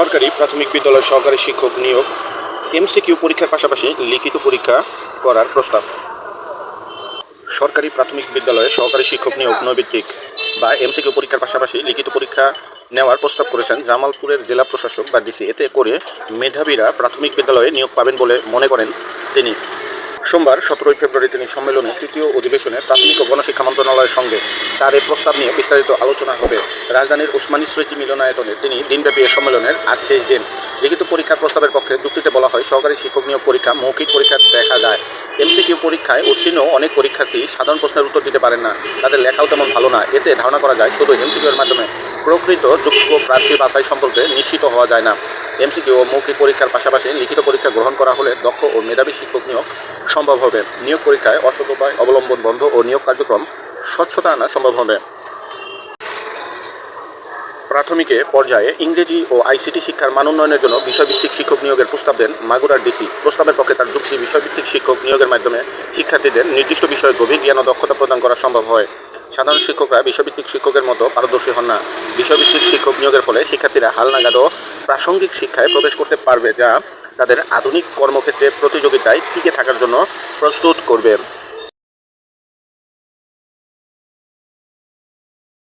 সরকারি প্রাথমিক বিদ্যালয় সহকারী শিক্ষক নিয়োগ, এমসিকিউ পরীক্ষার পাশাপাশি লিখিত পরীক্ষা করার প্রস্তাব। সরকারি প্রাথমিক বিদ্যালয়ে সহকারী শিক্ষক নিয়োগ নৈবিত্তিক বা এমসিকিউ পরীক্ষার পাশাপাশি লিখিত পরীক্ষা নেওয়ার প্রস্তাব করেছেন জামালপুরের জেলা প্রশাসক বা ডিসি। এতে করে মেধাবীরা প্রাথমিক বিদ্যালয়ে নিয়োগ পাবেন বলে মনে করেন তিনি। সোমবার সতেরোই ফেব্রুয়ারি তিনি সম্মেলনে তৃতীয় অধিবেশনে প্রাথমিক ও গণশিক্ষা মন্ত্রণালয়ের সঙ্গে তার এই প্রস্তাব নিয়ে বিস্তারিত আলোচনা হবে। রাজধানীর উসমানী স্মৃতি মিলনায়তনে তিনি দিনব্যাপী এই সম্মেলনের আজ শেষ দিন। লিখিত পরীক্ষার প্রস্তাবের পক্ষে যুক্তিতে বলা হয়, সহকারী শিক্ষক নিয়োগ পরীক্ষা, মৌখিক পরীক্ষা দেখা যায়। এমসিকিউ পরীক্ষায় উত্তীর্ণ অনেক পরীক্ষার্থী সাধারণ প্রশ্নের উত্তর দিতে পারেন না। তাদের লেখাও তেমন ভালো না। এতে ধারণা করা যায়, শুধু এমসিকিউর মাধ্যমে প্রকৃত যোগ্য প্রার্থী বাছাই সম্পর্কে নিশ্চিত হওয়া যায় না। এমসিকিউ ও মৌখিক পরীক্ষার পাশাপাশি লিখিত পরীক্ষা গ্রহণ করা হলে দক্ষ ও মেধাবী শিক্ষক নিয়োগ সম্ভব হবে। নিয়োগ পরীক্ষায় অসৎ উপায় অবলম্বন বন্ধ ও নিয়োগ কার্যক্রম স্বচ্ছতা আনা সম্ভব হবে। প্রাথমিকে পর্যায়ে ইংরেজি ও আইসিটি শিক্ষার মান উন্নয়নের জন্য বিষয়ভিত্তিক শিক্ষক নিয়োগের প্রস্তাব দেন মাগুরার ডিসি। প্রস্তাবের পক্ষে তার যুক্তি, বিষয়ভিত্তিক শিক্ষক নিয়োগের মাধ্যমে শিক্ষার্থীদের নির্দিষ্ট বিষয়ে গভীর জ্ঞান ও দক্ষতা প্রদান করা সম্ভব হয়। সাধারণ শিক্ষকরা বিষয়ভিত্তিক শিক্ষকের মতো পারদর্শী হন না। বিষয়ভিত্তিক শিক্ষক নিয়োগের ফলে শিক্ষার্থীরা হালনাগাদ ও প্রাসঙ্গিক শিক্ষায় প্রবেশ করতে পারবে, যা তাদের আধুনিক কর্মক্ষেত্রে প্রতিযোগিতায় টিকে থাকার জন্য প্রস্তুত করবে।